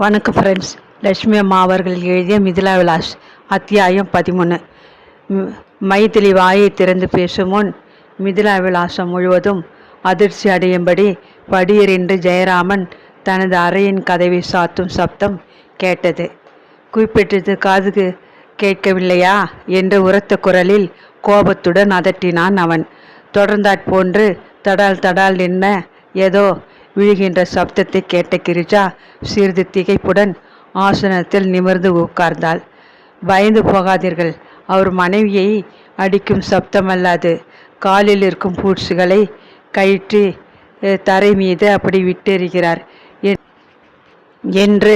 வணக்கம் ஃப்ரெண்ட்ஸ் லட்சுமி அம்மா அவர்கள் எழுதிய மிதிலா விலாஸ் அத்தியாயம் பதிமூணு. மைதிலி வாயை திறந்து பேசும் முன் மிதிலா விலாசம் முழுவதும் அதிர்ச்சி அடையும்படி படியரென்று ஜெயராமன் தனது அறையின் கதவை சாத்தும் சப்தம் கேட்டது. குறிப்பிட்டது காதுக்கு கேட்கவில்லையா? என்று உரத்த குரலில் கோபத்துடன் அதட்டினான் அவன். தொடர்ந்தாற் போன்று தடால் தடால் என்ன ஏதோ விழுகின்ற சப்தத்தை கேட்ட கிரிஜா சிறிது திகைப்புடன் ஆசனத்தில் நிமிர்ந்து உட்கார்ந்தாள். பயந்து போகாதீர்கள். அவர் மனைவியை அடிக்கும் சப்தமல்லாது காலில் இருக்கும் பூட்ஸுகளை கயிற்றி தரை மீது அப்படி விட்டெறிகிறார் என்- என்று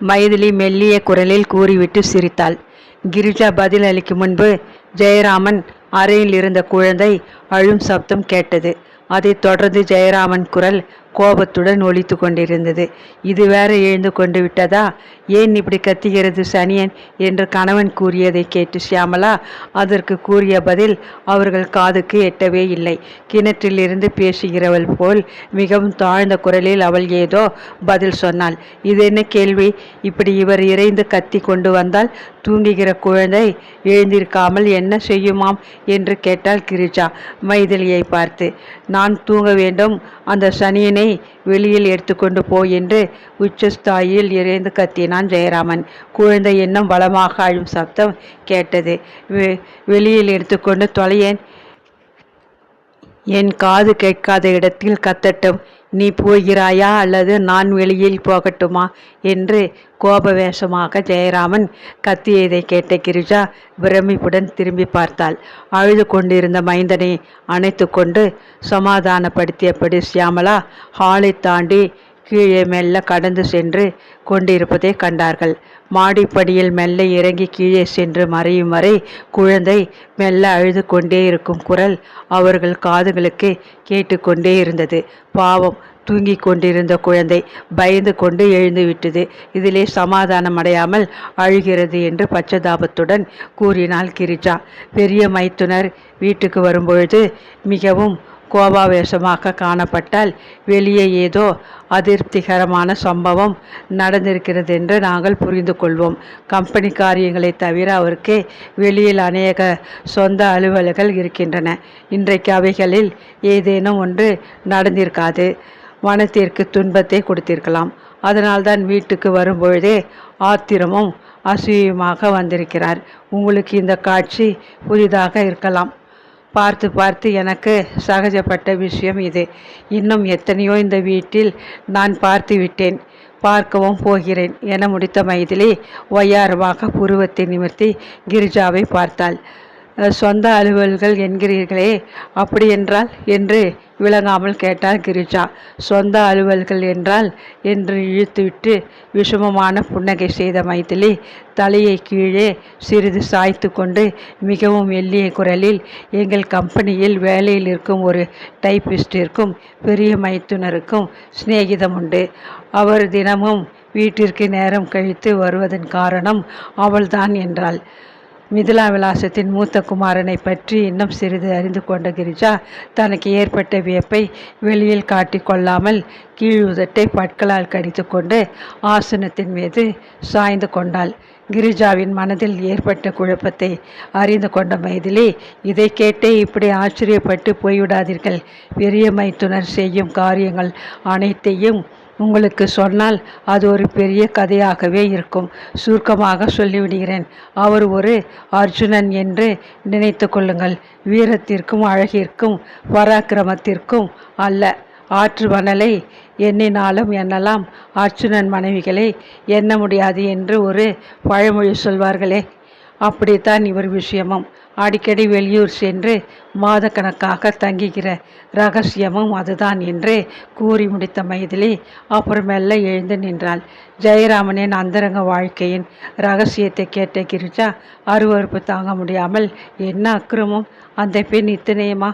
மைதிலி மெல்லிய குரலில் கூறிவிட்டு சிரித்தாள். கிரிஜா பதில் அளிக்கும் முன்பு ஜெயராமன் அறையில் இருந்த குழந்தை அழும் சப்தம் கேட்டது. அதைத் தொடர்ந்து ஜெயராமன் குரல் கோபத்துடன் ஒழித்து கொண்டிருந்தது. இது வேற எழுந்து கொண்டு விட்டதா? ஏன் இப்படி கத்துகிறது சனியன்? என்று கணவன் கூறியதை கேட்டு சியாமலா அதற்கு கூறிய பதில் அவர்கள் காதுக்கு எட்டவே இல்லை. கிணற்றிலிருந்து பேசுகிறவள் போல் மிகவும் தாழ்ந்த குரலில் அவள் ஏதோ பதில் சொன்னாள். இது என்ன கேள்வி? இப்படி இவர் இறைந்து கத்தி கொண்டு வந்தால் தூங்குகிற குழந்தை எழுந்திருக்காமல் என்ன செய்யுமாம்? என்று கேட்டாள் கிரிஜா மைதிலியை பார்த்து. நான் தூங்க வேண்டும். அந்த சனியனை வெளியில் எடுத்துக்கொண்டு போ என்று உச்சஸ்தாயில் இறைந்து கத்தினான் ஜெயராமன். குழந்தை இன்னும் பலமாக அழும் சப்தம் கேட்டது. வெளியில் எடுத்துக்கொண்டு தொலையேன். என் காது கேட்காத இடத்தில் கத்தட்டும். நீ போகிறாயா அல்லது நான் வெளியில் போகட்டுமா? என்று கோபவேஷமாக ஜெயராமன் கத்தியதை கேட்ட கிரிஜா பிரமிப்புடன் திரும்பி பார்த்தாள். அழுது கொண்டிருந்த மைந்தனை அணைத்து கொண்டு சமாதானப்படுத்தியபடி சியாமலா ஹாலை தாண்டி கீழே மெல்ல கடந்து சென்று கொண்டிருப்பதை கண்டார்கள். மாடிப்படியில் மெல்ல இறங்கி கீழே சென்று மறையும் வரை குழந்தை மெல்ல அழுது கொண்டே இருக்கும் குரல் அவர்கள் காதுகளுக்கு கேட்டுக்கொண்டே இருந்தது. பாவம் தூங்கிக் கொண்டிருந்த குழந்தை பயந்து கொண்டு எழுந்து விட்டது. இதிலே சமாதானம் அடையாமல் அழுகிறது என்று பச்சதாபத்துடன் கூறினாள் கிரிஜா. பெரிய மைத்துனர் வீட்டுக்கு வரும்பொழுது மிகவும் கோபாவேசமாக காணப்பட்டால் வெளியே ஏதோ அதிருப்திகரமான சம்பவம் நடந்திருக்கிறது என்று நாங்கள் புரிந்து கொள்வோம். கம்பெனி காரியங்களை தவிர அவருக்கு வெளியில் அநேக சொந்த அலுவல்கள் இருக்கின்றன. இன்றைக்கு அவைகளில் ஏதேனும் ஒன்று நடந்திருக்காது. மனத்திற்கு துன்பத்தை கொடுத்திருக்கலாம். அதனால்தான் வீட்டுக்கு வரும்பொழுதே ஆத்திரமும் அசூயமாக வந்திருக்கிறார். உங்களுக்கு இந்த காட்சி புதிதாக இருக்கலாம். பார்த்து பார்த்து எனக்கு சகஜப்பட்ட விஷயம் இது. இன்னும் எத்தனையோ இந்த வீட்டில் நான் பார்த்து விட்டேன். பார்க்கவும் போகிறேன் என முடித்த மைதிலி ஒய்யாரமாக புருவத்தை நிமிர்த்தி கிரிஜாவை பார்த்தாள். சொந்த அலுவல்கள் என்கிறீர்களே அப்படி என்றால் என்று விளங்காமல் கேட்டாள் கிரிஜா. சொந்த அலுவல்கள் என்றால் என்று இழுத்துவிட்டு விஷமமான புன்னகை செய்த மைதிலி தலையை கீழே சிறிது சாய்த்து கொண்டு மிகவும் மெல்லிய குரலில் எங்கள் கம்பெனியில் வேலையில் இருக்கும் ஒரு டைப்பிஸ்டிற்கும் பெரிய மைத்துனருக்கும் சிநேகிதம் உண்டு அவர் தினமும் வீட்டிற்கு நேரம் கழித்து வருவதன் காரணம் அவள்தான் என்றாள். மிதிலா விலாசத்தின் மூத்த குமாரனை பற்றி இன்னும் சிறிது அறிந்து கொண்ட கிரிஜா தனக்கு ஏற்பட்ட வியப்பை வெளியில் காட்டிக்கொள்ளாமல் கீழ் உதட்டை பற்களால் கடித்து கொண்டு ஆசனத்தின் மீது சாய்ந்து கொண்டாள். கிரிஜாவின் மனதில் ஏற்பட்ட குழப்பத்தை அறிந்து கொண்ட மைதிலி இதை கேட்டே இப்படி ஆச்சரியப்பட்டு போய்விடாதீர்கள். பெரிய மைத்துனர் செய்யும் காரியங்கள் அனைத்தையும் உங்களுக்கு சொன்னால் அது ஒரு பெரிய கதையாகவே இருக்கும். சுருக்கமாக சொல்லிவிடுகிறேன். அவர் ஒரு அர்ஜுனன் என்று நினைத்து கொள்ளுங்கள். வீரத்திற்கும் அழகிற்கும் பராக்கிரமத்திற்கும் அல்ல. ஆற்று மணலை எண்ணினாலும் எண்ணலாம். அர்ஜுனன் மனைவிகளை எண்ண முடியாது என்று ஒரு பழமொழி சொல்வார்களே. அப்படித்தான் இவர் விஷயமும். அடிக்கடி வெளியூர் சென்று மாதக்கணக்காக தங்குகிற ரகசியமும் அதுதான் என்று கூறி முடித்த மைதிலி அப்புறமெல்ல எழுந்து நின்றாள். ஜெயராமனின் அந்தரங்க வாழ்க்கையின் ரகசியத்தை கேட்ட கிரிஜா அருவருப்பு தாங்க முடியாமல் என்ன அக்கிரமம்? அந்த பெண் இத்தனையுமா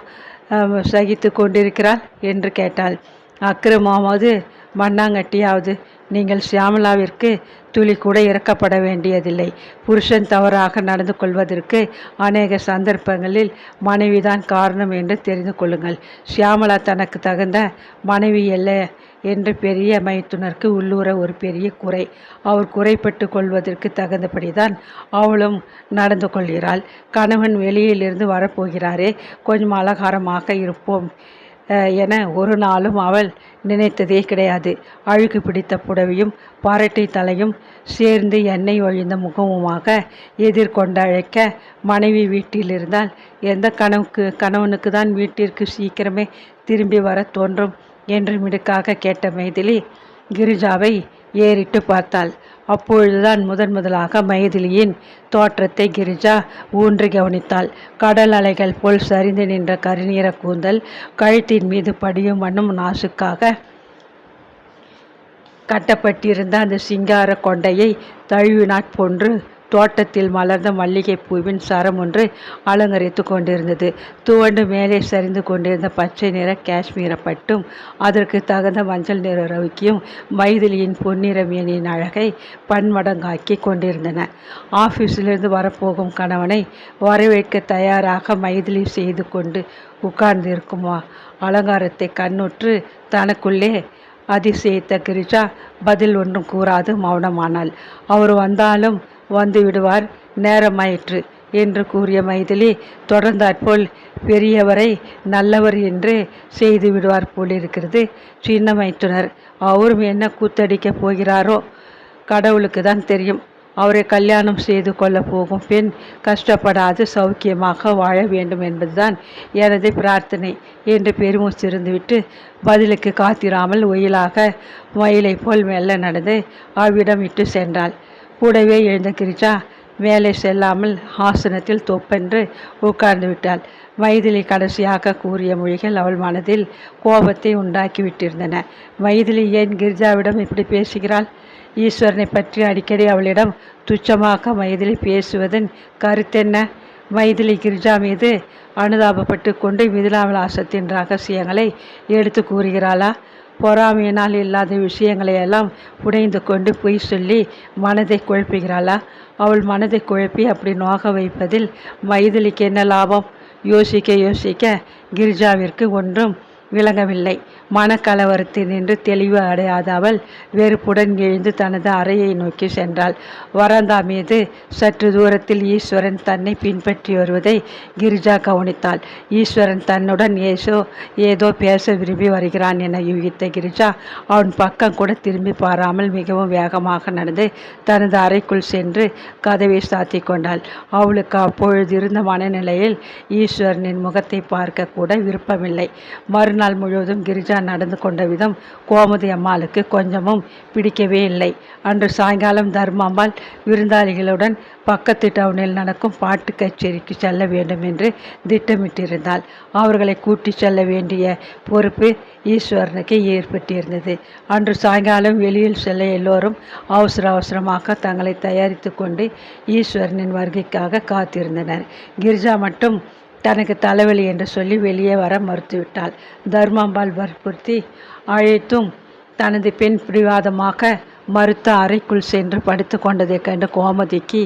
சகித்து கொண்டிருக்கிறாள்? என்று கேட்டாள். அக்கிரமாவது மண்ணாங்கட்டியாவது. நீங்கள் சியாமலாவிற்கு துளி கூட இறக்கப்பட வேண்டியதில்லை. புருஷன் தவறாக நடந்து கொள்வதற்கு அநேக சந்தர்ப்பங்களில் மனைவிதான் காரணம் என்று தெரிந்து கொள்ளுங்கள். ஷியாமலா தனக்கு தகுந்த மனைவி அல்ல என்று பெரிய மைத்துனருக்கு உள்ளூர ஒரு பெரிய குறை. அவர் குறைப்பட்டு கொள்வதற்கு தகுந்தபடிதான் அவளும் நடந்து கொள்கிறாள். கணவன் வெளியிலிருந்து வரப்போகிறாரே கொஞ்சம் அலங்காரமாக இருப்போம். என ஒரு நாளும் அவள் நினைத்ததே கிடையாது. அழுக்கு பிடித்த புடவையும் பாரட்டை தலையும் சேர்ந்து எண்ணெய் ஒழிந்த முகமுமாக எதிர்கொண்டழைக்க மனைவி வீட்டில் இருந்தால் எந்த கணவுக்கு கணவனுக்கு தான் வீட்டிற்கு சீக்கிரமே திரும்பி வர தோன்றும்? என்று மிடுக்காக கேட்ட மைதிலி கிரிஜாவை ஏறிட்டு பார்த்தாள். அப்பொழுதுதான் முதன் முதலாக மைதிலியின் தோற்றத்தை கிரிஜா ஊன்றி கவனித்தாள். கடல் அலைகள் போல் சரிந்து நின்ற கருநீர கூந்தல் கழுத்தின் மீது படியும் வண்ணம் நாசுக்காக கட்டப்பட்டிருந்த அந்த சிங்கார கொண்டையை தழுவினாற் போன்று தோட்டத்தில் மலர்ந்த மல்லிகை பூவின் சரம் ஒன்று அலங்கரித்து கொண்டிருந்தது. துவண்டு மேலே சரிந்து கொண்டிருந்த பச்சை நிற காஷ்மீர பட்டும் அதற்கு தகுந்த மஞ்சள் நிற ரவிக்கியும் மைதிலியின் பொன்னிற மேனியின் அழகை பன்மடங்காக்கி கொண்டிருந்தன. ஆஃபீஸிலிருந்து வரப்போகும் கணவனை வரவேற்க தயாராக மைதிலி செய்து கொண்டு உட்கார்ந்திருக்குமா? அலங்காரத்தை கண்ணுற்று தனக்குள்ளே அதிசயித்த கிரிஜா பதில் ஒன்றும் கூறாது மௌனமானாள். அவர் வந்தாலும் வந்து விடுவார் நேரமாயிற்று என்று கூறிய மைதிலி தொடர்ந்தாற்போல் பெரியவரை நல்லவர் என்று செய்து விடுவார் போலிருக்கிறது. சின்ன மைத்துனர் அவரும் என்ன கூத்தடிக்கப் போகிறாரோ கடவுளுக்கு தான் தெரியும். அவரை கல்யாணம் செய்து கொள்ள போகும் பெண் கஷ்டப்படாது சௌக்கியமாக வாழ வேண்டும் என்பதுதான் எனது பிரார்த்தனை என்று பெருமூச்சிருந்துவிட்டு பதிலுக்கு காத்திராமல் ஒயிலாக மயிலை போல் மெல்ல நடந்து அவ்விடம் விட்டு சென்றாள். கூடவே எழுந்த கிரிஜா வேலை செல்லாமல் ஆசனத்தில் தொப்பென்று உட்கார்ந்து விட்டாள் மைதிலி கடைசியாக கூறிய மொழிகள் அவள் மனதில் கோபத்தை உண்டாக்கி விட்டிருந்தன மைதிலி ஏன் கிரிஜாவிடம் இப்படி பேசுகிறாள்? ஈஸ்வரனை பற்றி அடிக்கடி அவளிடம் துச்சமாக மைதிலி பேசுவதன் கருத்தென்ன? மைதிலி கிரிஜா மீது அனுதாபப்பட்டு கொண்டு மிதிலாவிலாசத்தின் ரகசியங்களை எடுத்து கூறுகிறாளா? பொறாமையினால் இல்லாத விஷயங்களை எல்லாம் புனைந்து கொண்டு பொய் சொல்லி மனதை குழப்புகிறாளா? அவள் மனதை குழப்பி அப்படி நோக வைப்பதில் மைதிலிக்கு என்ன லாபம்? யோசிக்க யோசிக்க கிரிஜாவிற்கு ஒன்றும் விளங்கவில்லை. மனக்கலவரத்தில் நின்று தெளிவு அடையாத அவள் வெறுப்புடன் எழுந்து தனது அறையை நோக்கி சென்றாள். வரந்தா மீது சற்று தூரத்தில் ஈஸ்வரன் தன்னை பின்பற்றி வருவதை கிரிஜா கவனித்தாள். ஈஸ்வரன் தன்னுடன் ஏசோ ஏதோ பேச விரும்பி வருகிறான் என யூகித்த கிரிஜா அவன் பக்கம் கூட திரும்பி பாராமல் மிகவும் வேகமாக நடந்து தனது அறைக்குள் சென்று கதவை சாத்தி கொண்டாள். அவளுக்கு அப்பொழுது இருந்த மனநிலையில் ஈஸ்வரனின் முகத்தை பார்க்க கூட விருப்பமில்லை. மறுநாள் முழுவதும் கிரிஜா நடந்து கொண்ட விதம் கோமதி அம்மாளுக்கு கொஞ்சமும் பிடிக்கவே இல்லை. அன்று சாயங்காலம் தர்மாம்பாள் விருந்தாளிகளுடன் பக்கத்து டவுனில் நடக்கும் பாட்டு கச்சேரிக்கு செல்ல வேண்டும் என்று திட்டமிட்டிருந்தாள். அவர்களை கூட்டி செல்ல வேண்டிய பொறுப்பு ஈஸ்வரனுக்கு ஏற்பட்டிருந்தது. அன்று சாயங்காலம் வெளியில் செல்ல எல்லோரும் அவசர அவசரமாக தங்களை தயாரித்து கொண்டு ஈஸ்வரனின் வருகைக்காக காத்திருந்தனர். கிரிஜா மட்டும் தனக்கு தலைவலி என்று சொல்லி வெளியே வர மறுத்துவிட்டாள். தர்மாம்பாள் வற்புறுத்தி அழைத்தும் தனது பெண் பிடிவாதமாக மறுத்த அறைக்குள் சென்று படுத்து கொண்டதை கண்டு கோமதிக்கு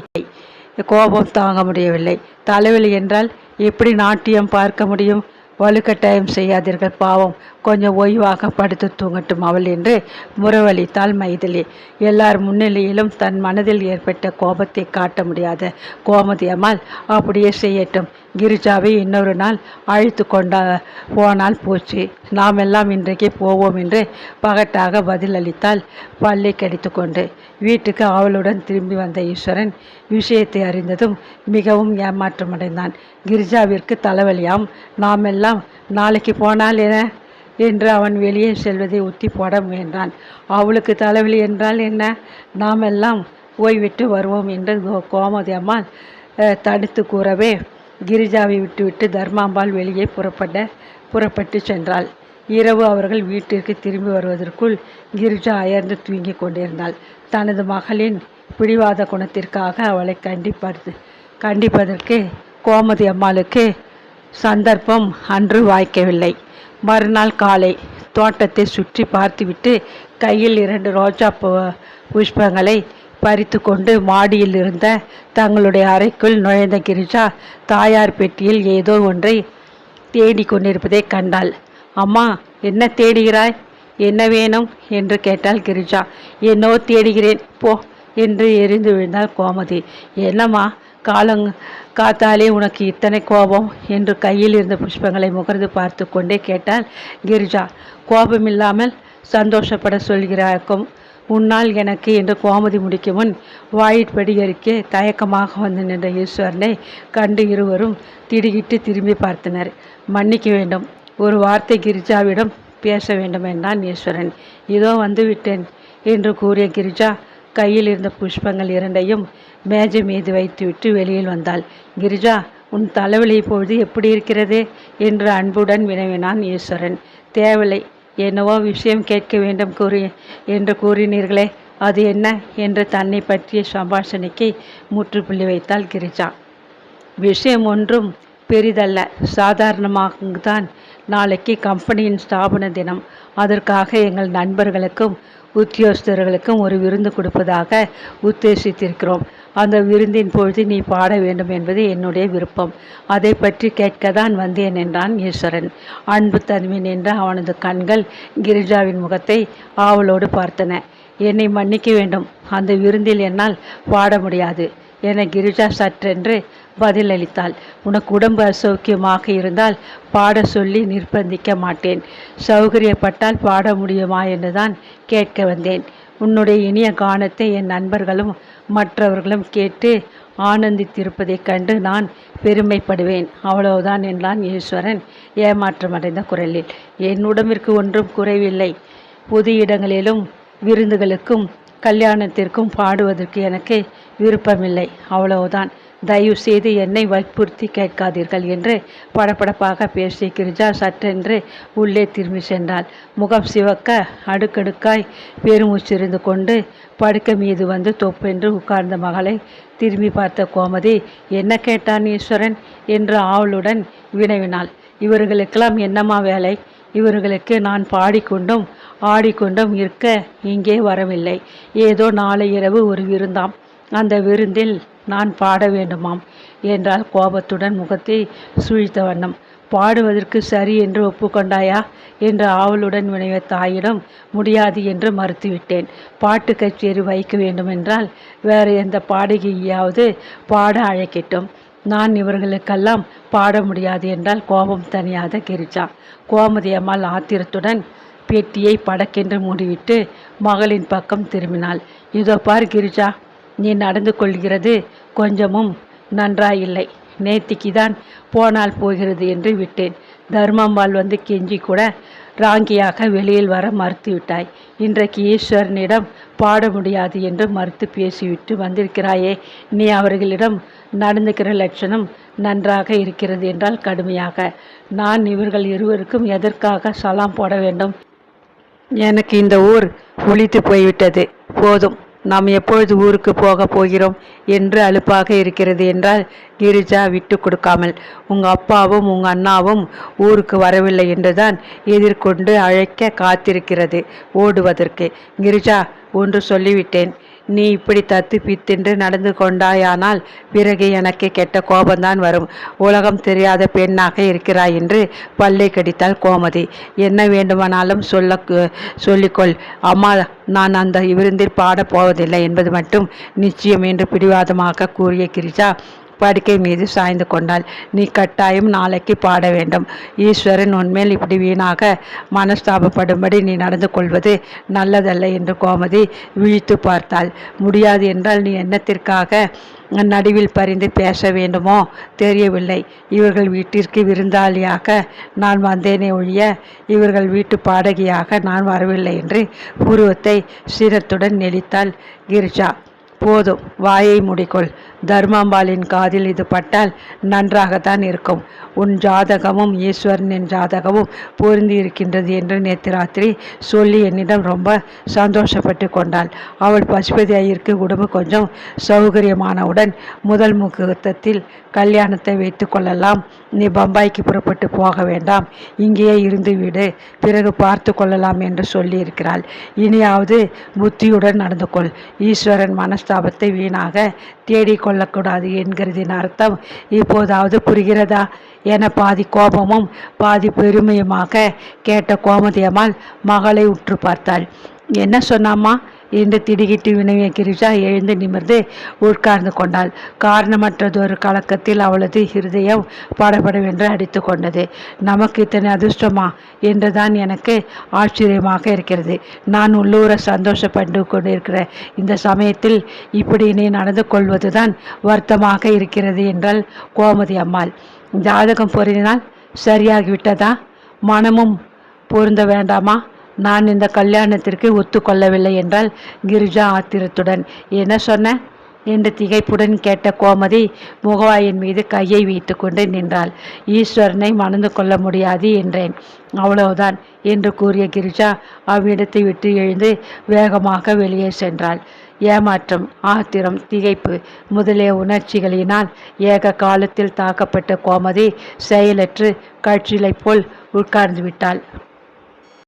கோபம் தாங்க முடியவில்லை. தலைவலி என்றால் எப்படி நாட்டியம் பார்க்க முடியும்? வலுக்கட்டாயம் செய்யாதீர்கள் பாவம். கொஞ்சம் ஓய்வாக படுத்து தூங்கட்டும் அவள் என்று முறவளித்தாள் மைதிலி. எல்லார் முன்னிலையிலும் தன் மனதில் ஏற்பட்ட கோபத்தை காட்ட முடியாத கோமதி அம்மாள் அப்படியே செய்யட்டும். கிரிஜாவை இன்னொரு நாள் அழைத்து கொண்டா போனால் போச்சு. நாம் எல்லாம் இன்றைக்கு போவோம் என்று பகட்டாக பதிலளித்தால் பல்லை கடித்து கொண்டு வீட்டுக்கு அவளுடன் திரும்பி வந்த ஈஸ்வரன் விஷயத்தை அறிந்ததும் மிகவும் ஏமாற்றமடைந்தான். கிரிஜாவிற்கு தலைவலியாம். நாம் எல்லாம் நாளைக்கு போனால் என என்று அவன் வெளியே செல்வதை ஒத்தி போட முயன்றான். அவளுக்கு தலைவலி என்றால் என்ன? நாம் எல்லாம் ஓய்விட்டு வருவோம் என்று கோமதி அம்மாள் தடுத்து கூறவே கிரிஜாவை விட்டுவிட்டு தர்மாம்பாள் வெளியே புறப்பட புறப்பட்டு சென்றாள். இரவு அவர்கள் வீட்டிற்கு திரும்பி வருவதற்குள் கிரிஜா அயர்ந்து தூங்கிக் கொண்டிருந்தாள். தனது மகளின் பிடிவாத குணத்திற்காக அவளை கண்டிப்பது கண்டிப்பதற்கு கோமதி அம்மாளுக்கு சந்தர்ப்பம் அன்று வாய்க்கவில்லை. மறுநாள் காலை தோட்டத்தை சுற்றி பார்த்துவிட்டு கையில் இரண்டு ரோஜா பு- புஷ்பங்களை பறித்து கொண்டு மாடியில் இருந்த தங்களுடைய அறைக்குள் நுழைந்த கிரிஜா தாயார் பெட்டியில் ஏதோ ஒன்றை தேடிக் கொண்டிருப்பதை கண்டாள். அம்மா என்ன தேடுகிறாய்? என்ன வேணும்? என்று கேட்டாள் கிரிஜா. என்னோ தேடுகிறேன். போ என்று எரிந்து விழுந்தாள் கோமதி. என்னம்மா காலங் காத்தாலே உனக்கு இத்தனை கோபம்? என்று கையில் இருந்த புஷ்பங்களை முகர்ந்து பார்த்து கொண்டே கேட்டாள் கிரிஜா. கோபமில்லாமல் சந்தோஷப்பட சொல்கிறாக்கும். உன்னால் எனக்கு என்று கோமதி முடிக்கும் முன் வாயிற்படி அருகே தயக்கமாக வந்து நின்ற ஈஸ்வரனை கண்டு இருவரும் திடுகிட்டு திரும்பி பார்த்தனர். மன்னிக்க வேண்டும். ஒரு வார்த்தை கிரிஜாவிடம் பேச வேண்டும் என்றான் ஈஸ்வரன். இதோ வந்து விட்டேன் என்று கூறிய கிரிஜா கையில் இருந்த புஷ்பங்கள் இரண்டையும் மேஜை மீது வைத்துவிட்டு வெளியில் வந்தாள். கிரிஜா உன் தலைவலி இப்பொழுது எப்படி இருக்கிறது? என்று அன்புடன் வினவினான் ஈஸ்வரன். தேவலை என்னவோ விஷயம் கேட்க வேண்டும் கூறி என்று கூறினீர்களே அது என்ன? என்று தன்னை பற்றிய சம்பாஷணைக்கு முற்றுப்புள்ளி வைத்தாள் கிரிஜா. விஷயம் ஒன்றும் பெரிதல்ல. சாதாரணமாகத்தான் நாளைக்கு கம்பெனியின் ஸ்தாபன தினம். அதற்காக எங்கள் நண்பர்களுக்கும் உத்தியோகஸ்தர்களுக்கும் ஒரு விருந்து கொடுப்பதாக உத்தேசித்திருக்கிறோம். அந்த விருந்தின் பொழுது நீ பாட வேண்டும் என்பது என்னுடைய விருப்பம். அதை பற்றி கேட்க தான் வந்தேன் என்றான் ஈஸ்வரன். அன்பு தன்மை நின்ற அவனது கண்கள் கிரிஜாவின் முகத்தை ஆவலோடு பார்த்தன. என்னை மன்னிக்க வேண்டும். அந்த விருந்தில் என்னால் பாட முடியாது என கிரிஜா சற்றென்று பதிலளித்தாள். உனக்கு உடம்பு அசௌக்கியமாக இருந்தால் பாட சொல்லி நிர்பந்திக்க மாட்டேன். சௌகரியப்பட்டால் பாட முடியுமா என்றுதான் கேட்க வந்தேன். உன்னுடைய இனிய கானத்தை என் நண்பர்களும் மற்றவர்களும் கேட்டு ஆனந்தித்திருப்பதைக் கண்டு நான் பெருமைப்படுவேன். அவ்வளவுதான் என்றான் ஈஸ்வரன். ஏமாற்றமடைந்த குரலில். என் உடம்பிற்கு ஒன்றும் குறைவில்லை. பொது இடங்களிலும் விருந்துகளுக்கும் கல்யாணத்திற்கும் பாடுவதற்கு எனக்கு விருப்பமில்லை. அவ்வளவுதான். தயவு செய்து என்னை வற்புறுத்தி கேட்காதீர்கள் என்று படபடப்பாக பேசிய கிரிஜா சற்றென்று உள்ளே திரும்பி சென்றாள். முகம் சிவக்க அடுக்கடுக்காய் பெருமூச்சிருந்து கொண்டு படுக்கை மீது வந்து தொப்பென்று உட்கார்ந்த மகளை திரும்பி பார்த்த கோமதி என்ன கேட்டான் ஈஸ்வரன்? என்று ஆவலுடன் வினவினாள். இவர்களுக்கெல்லாம் என்னம்மா வேலை? இவர்களுக்கு நான் பாடிக்கொண்டும் ஆடிக்கொண்டும் இருக்க இங்கே வரவில்லை. ஏதோ நாளை இரவு ஒரு விருந்தாம். அந்த விருந்தில் நான் பாட வேண்டுமாம் என்றால் கோபத்துடன் முகத்தை சுழித்த வண்ணம். பாடுவதற்கு சரி என்று ஒப்புக்கொண்டாயா? என்று ஆவலுடன் வினைவ தாயிடம் முடியாது என்று மறுத்துவிட்டேன். பாட்டு கச்சேரி வைக்க வேண்டுமென்றால் வேறு எந்த பாடகியாவது பாட அழைக்கட்டும். நான் இவர்களுக்கெல்லாம் பாட முடியாது என்றால் கோபம் தனியாத கிரிஜா கோமதி அம்மாள் ஆத்திரத்துடன் பெட்டியை படக்கென்று மூடிவிட்டு மகளின் பக்கம் திரும்பினாள். இதோ பார் கிரிஜா நீ நடந்து கொள்கிறது கொஞ்சமும் நன்றாயில்லை. நேத்திக்கு தான் போனால் போகிறது என்று விட்டேன். தர்மம்பால் வந்து கெஞ்சி கூட ராங்கியாக வெளியில் வர மறுத்துவிட்டாய். இன்றைக்கு ஈஸ்வரனிடம் பாட முடியாது என்று மறுத்து பேசிவிட்டு வந்திருக்கிறாயே. நீ அவர்களிடம் நடந்துக்கிற லட்சணம் நன்றாக இருக்கிறது என்றால் கடுமையாக. நான் இவர்கள் இருவருக்கும் எதற்காக சலாம் போட வேண்டும்? எனக்கு இந்த ஊர் ஒழித்து போய்விட்டது. போதும். நாம் எப்பொழுது ஊருக்கு போகப் போகிறோம் என்று அலுப்பாக இருக்கிறது என்றால் கிரிஜா விட்டு கொடுக்காமல் உங்கள் அப்பாவும் உங்கள் அண்ணாவும் ஊருக்கு வரவில்லை என்றுதான் எதிர்கொண்டு அழைக்க காத்திருக்கிறது ஓடுவதற்கு. கிரிஜா ஒன்று சொல்லிவிட்டேன். நீ இப்படி தத்துப்பித்தென்று நடந்து கொண்டாயானால் பிறகு எனக்கு கெட்ட கோபம்தான் வரும். உலகம் தெரியாத பெண்ணாக இருக்கிறாய் என்று பல்லை கடித்தாள் கோமதி. என்ன வேண்டுமானாலும் சொல்ல சொல்லிக்கொள். அம்மா நான் அந்த விருந்தில் பாடப் போவதில்லை என்பது மட்டும் நிச்சயம் என்று பிடிவாதமாக கூறிய கிரிஜா படுக்கை மீது சாய்ந்து கொண்டாள். நீ கட்டாயம் நாளைக்கு பாட வேண்டும். ஈஸ்வரன் உன்மேல் இப்படி வீணாக மனஸ்தாபப்படும்படி நீ நடந்து கொள்வது நல்லதல்ல என்று கோமதி விழித்து பார்த்தாள். முடியாது என்றால் நீ என்னத்திற்காக நடுவில் பறிந்து பேச வேண்டுமோ? தெரியவில்லை. இவர்கள் வீட்டிற்கு விருந்தாளியாக நான் வந்தேனே ஒழிய இவர்கள் வீட்டு பாடகியாக நான் வரவில்லை என்று புருவத்தை சிரத்துடன் நெளித்தாள் கிரிஜா. போதும். வாயை முடிக்கொள். தர்மாம்பாளின் காதில் இது பட்டால் நன்றாகத்தான் இருக்கும். உன் ஜாதகமும் ஈஸ்வரனின் ஜாதகமும் பொருந்தி இருக்கின்றது என்று நேற்று ராத்திரி சொல்லி என்னிடம் ரொம்ப சந்தோஷப்பட்டு கொண்டாள். அவள் பசுபதி ஐயருக்கு உடம்பு கொஞ்சம் சௌகரியமானவுடன் முதல் முகூர்த்தத்தில் கல்யாணத்தை வைத்து கொள்ளலாம். நீ பம்பாய்க்கு புறப்பட்டு போக வேண்டாம். இங்கேயே இருந்து விடு. பிறகு பார்த்து கொள்ளலாம் என்று சொல்லியிருக்கிறாள். இனியாவது புத்தியுடன் நடந்து கொள். ஈஸ்வரன் மனஸ்தாபத்தை வீணாக தேடிக்கொள்ளக்கூடாது என்கிறதின் அர்த்தம் இப்போதாவது புரிகிறதா? என பாதி கோபமும் பாதி பெருமையுமாக கேட்ட கோமதியம்மாள் மகளை உற்று பார்த்தாள். என்ன சொன்னாம்மா? என்று திடுகிட்டு வினவிய கிரிஜா எழுந்து நிமிர்ந்து உட்கார்ந்து கொண்டாள். காரணமற்றதொரு கலக்கத்தில் அவளது இருதயம் படபடவென்று அடித்து கொண்டது. நமக்கு இத்தனை அதிர்ஷ்டமா என்றுதான் எனக்கு ஆச்சரியமாக இருக்கிறது. நான் உள்ளூர சந்தோஷப்பட்டு கொண்டிருக்கிற இந்த சமயத்தில் இப்படி நீ நடந்து கொள்வதுதான் வருத்தமாக இருக்கிறது என்றால் கோமதி அம்மாள். ஜாதகம் பொருந்தினால் சரியாகிவிட்டதா? மனமும் பொருந்த வேண்டாமா? நான் இந்த கல்யாணத்திற்கு ஒத்துக்கொள்ளவில்லை என்றால் கிரிஜா ஆத்திரத்துடன். என்ன சொன்ன? என்று திகைப்புடன் கேட்ட கோமதி முகவாயின் மீது கையை வைத்து கொண்டு நின்றாள். ஈஸ்வரனை மணந்து கொள்ள முடியாது என்றேன். அவ்வளவுதான் என்று கூறிய கிரிஜா அவ்விடத்தை விட்டு எழுந்து வேகமாக வெளியே சென்றாள். ஏமாற்றம் ஆத்திரம் திகைப்பு முதலிய உணர்ச்சிகளினால் ஏக காலத்தில் தாக்கப்பட்ட கோமதி செயலற்று கட்சிலை போல் உட்கார்ந்து விட்டாள்.